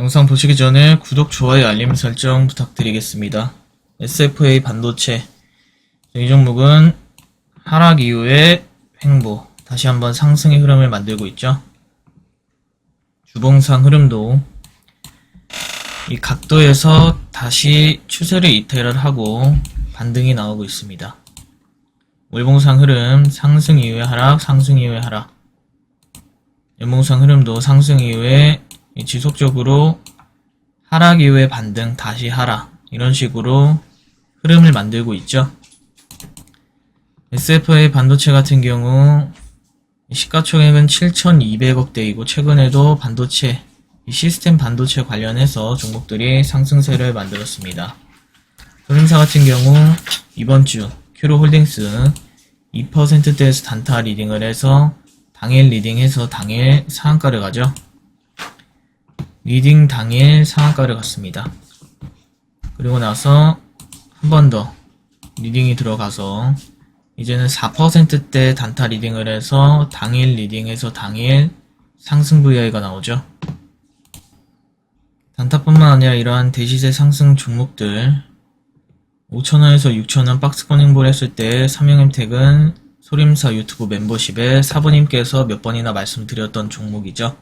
영상 보시기 전에 구독, 좋아요, 알림 설정 부탁드리겠습니다. SFA 반도체. 이 종목은 하락 이후의 횡보, 다시 한번 상승의 흐름을 만들고 있죠. 주봉상 흐름도 이 각도에서 다시 추세를 이탈을 하고 반등이 나오고 있습니다. 월봉상 흐름, 상승 이후의 하락, 상승 이후의 하락. 연봉상 흐름도 상승 이후에 이 지속적으로 하락 이후에 반등, 다시 하락. 이런 식으로 흐름을 만들고 있죠. SFA 반도체 같은 경우 시가총액은 7,200억대이고 최근에도 반도체, 이 시스템 반도체 관련해서 종목들이 상승세를 만들었습니다. 소림사 같은 경우 이번 주 큐로 홀딩스 2%대에서 단타 리딩을 해서 당일 리딩해서 당일 상한가를 가죠. 리딩 당일 상한가를 갔습니다. 그리고 나서 한 번 더 리딩이 들어가서 이제는 4%대 단타 리딩을 해서 당일 리딩해서 당일 상승 VI가 나오죠. 단타뿐만 아니라 이러한 대시세 상승 종목들 5,000원에서 6,000원 박스코닝볼 했을 때 삼형엠텍은 소림사 유튜브 멤버십에 사부님께서 몇 번이나 말씀드렸던 종목이죠.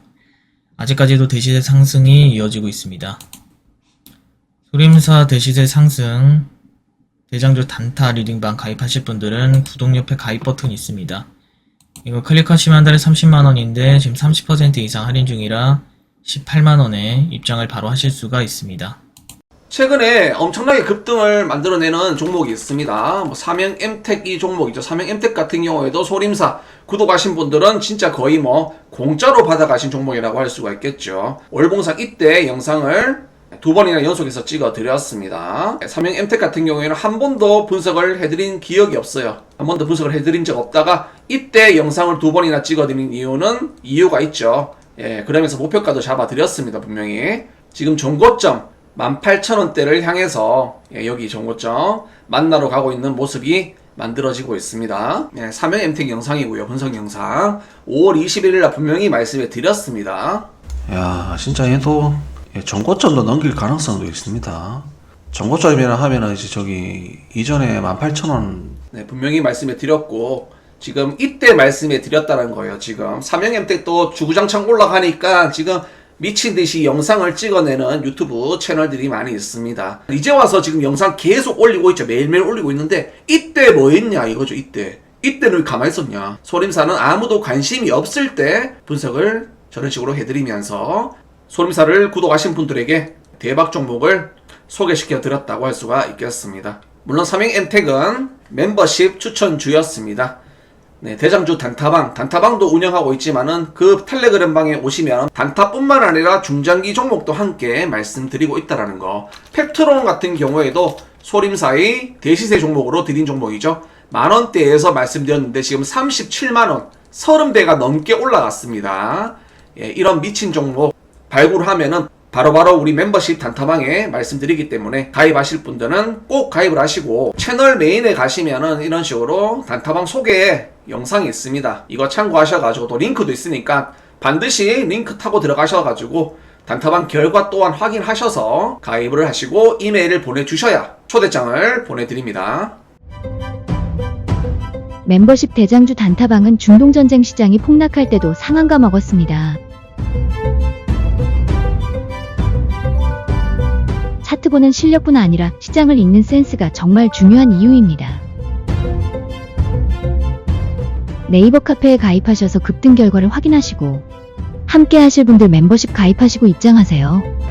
아직까지도 대시세 상승이 이어지고 있습니다. 소림사 대시세 상승 대장주 단타 리딩방 가입하실 분들은 구독 옆에 가입 버튼이 있습니다. 이거 클릭하시면 한 달에 30만원인데 지금 30% 이상 할인 중이라 18만원에 입장을 바로 하실 수가 있습니다. 최근에 엄청나게 급등을 만들어내는 종목이 있습니다. 뭐 사명 엠텍 이 종목이죠. 사명 엠텍 같은 경우에도 소림사 구독하신 분들은 진짜 거의 뭐 공짜로 받아가신 종목이라고 할 수가 있겠죠. 월봉상 이때 영상을 두 번이나 연속해서 찍어 드렸습니다. 삼형 엠텍 같은 경우에는 한 번도 분석을 해드린 기억이 없어요. 한 번도 분석을 해드린 적 없다가 이때 영상을 두 번이나 찍어 드린 이유는 이유가 있죠. 예, 그러면서 목표가도 잡아 드렸습니다. 분명히. 지금 정고점 18,000원대를 향해서 예, 여기 정고점 만나러 가고 있는 모습이 만들어지고 있습니다. 예, 사명 엠텍 영상이고요. 분석 영상. 5월 21일 날 분명히 말씀해 드렸습니다. 야, 진짜 얘도 예, 정고점도 넘길 가능성도 있습니다. 정고점이라 하면은 이제 저기 이전에 18,000원 네, 분명히 말씀해 드렸고 지금 이때 말씀해 드렸다는 거예요. 지금 삼형엠텍도 주구장창 올라가니까 지금 미친 듯이 영상을 찍어내는 유튜브 채널들이 많이 있습니다. 이제 와서 지금 영상 계속 올리고 있죠. 매일매일 올리고 있는데 이때 뭐 했냐 이거죠. 이때 이때는 왜 가만히 있었냐. 소림사는 아무도 관심이 없을 때 분석을 저런 식으로 해드리면서 소림사를 구독하신 분들에게 대박 종목을 소개시켜 드렸다고 할 수가 있겠습니다. 물론 삼행 엔텍은 멤버십 추천주였습니다. 네, 대장주 단타방, 단타방도 운영하고 있지만은 그 텔레그램 방에 오시면 단타뿐만 아니라 중장기 종목도 함께 말씀드리고 있다라는 거. 팩트론 같은 경우에도 소림사의 대시세 종목으로 드린 종목이죠. 만원대에서 말씀드렸는데 지금 37만원, 30배가 넘게 올라갔습니다. 예, 이런 미친 종목 발굴하면은 바로 바로 우리 멤버십 단타방에 말씀드리기 때문에 가입하실 분들은 꼭 가입을 하시고 채널 메인에 가시면은 이런 식으로 단타방 소개 영상이 있습니다. 이거 참고하셔가지고 또 링크도 있으니까 반드시 링크 타고 들어가셔가지고 단타방 결과 또한 확인하셔서 가입을 하시고 이메일을 보내주셔야 초대장을 보내드립니다. 멤버십 대장주 단타방은 중동전쟁 시장이 폭락할 때도 상한가 먹었습니다. 차트 보는 실력뿐 아니라 시장을 읽는 센스가 정말 중요한 이유입니다. 네이버 카페에 가입하셔서 급등 결과를 확인하시고 함께 하실 분들 멤버십 가입하시고 입장하세요.